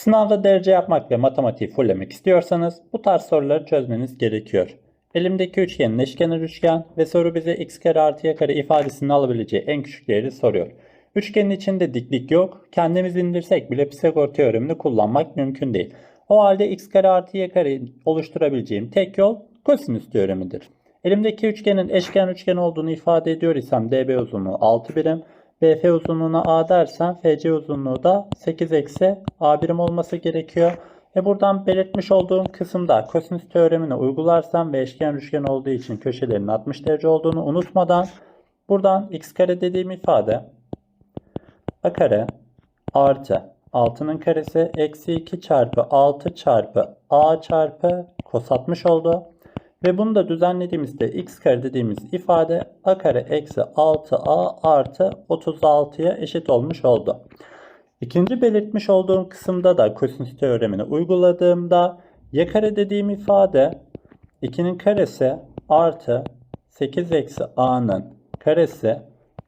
Sınavda derece yapmak ve matematiği fulllemek istiyorsanız bu tarz soruları çözmeniz gerekiyor. Elimdeki üçgenin eşkenar üçgen ve soru bize x kare artı y kare ifadesini alabileceği en küçük değeri soruyor. Üçgenin içinde diklik yok. Kendimiz indirsek bile Pisagor teoremini kullanmak mümkün değil. O halde x kare artı y kare oluşturabileceğim tek yol kosinüs teoremidir. Elimdeki üçgenin eşkenar üçgen olduğunu ifade ediyor isem db uzunluğu 6 birim, BF uzunluğuna A dersem FC uzunluğu da 8 eksi A birim olması gerekiyor. E buradan belirtmiş olduğum kısımda kosinüs teoremini uygularsam ve eşkenar üçgen olduğu için köşelerinin 60 derece olduğunu unutmadan buradan x kare dediğim ifade a kare artı 6'nın karesi eksi 2 çarpı 6 çarpı a çarpı cos 60 oldu. Ve bunu da düzenlediğimizde x kare dediğimiz ifade a kare eksi 6a artı 36'ya eşit olmuş oldu. İkinci belirtmiş olduğum kısımda da kosinüs teoremini uyguladığımda y kare dediğim ifade 2'nin karesi artı 8 eksi a'nın karesi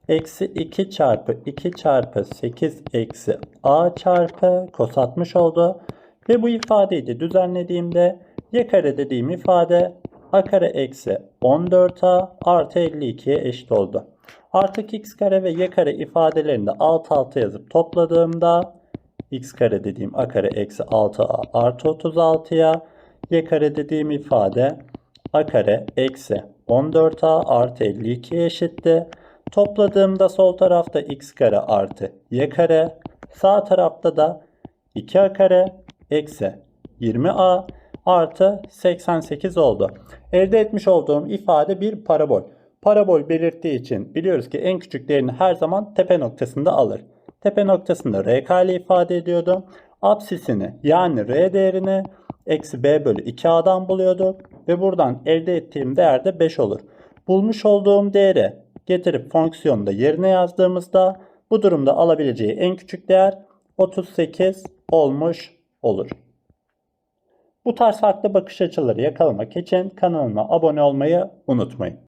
eksi 2 çarpı 2 çarpı 8 eksi a çarpı 60 oldu. Ve bu ifadeyi de düzenlediğimde y kare dediğim ifade a kare eksi 14a artı 52'ye eşit oldu. Artık x kare ve y kare ifadelerini de alt alta yazıp topladığımda x kare dediğim a kare eksi 6a artı 36'ya y kare dediğim ifade a kare eksi 14a artı 52'ye eşitti. Topladığımda sol tarafta x kare artı y kare sağ tarafta da 2a kare eksi 20a artı 88 oldu. Elde etmiş olduğum ifade bir parabol. Parabol belirttiği için biliyoruz ki en küçük değerini her zaman tepe noktasında alır. Tepe noktasında r kare ifade ediyordu. Apsisini yani r değerini eksi b bölü 2a'dan buluyorduk. Ve buradan elde ettiğim değer de 5 olur. Bulmuş olduğum değeri getirip fonksiyonda yerine yazdığımızda bu durumda alabileceği en küçük değer 38 olmuş olur. Bu tarz farklı bakış açıları yakalamak için kanalıma abone olmayı unutmayın.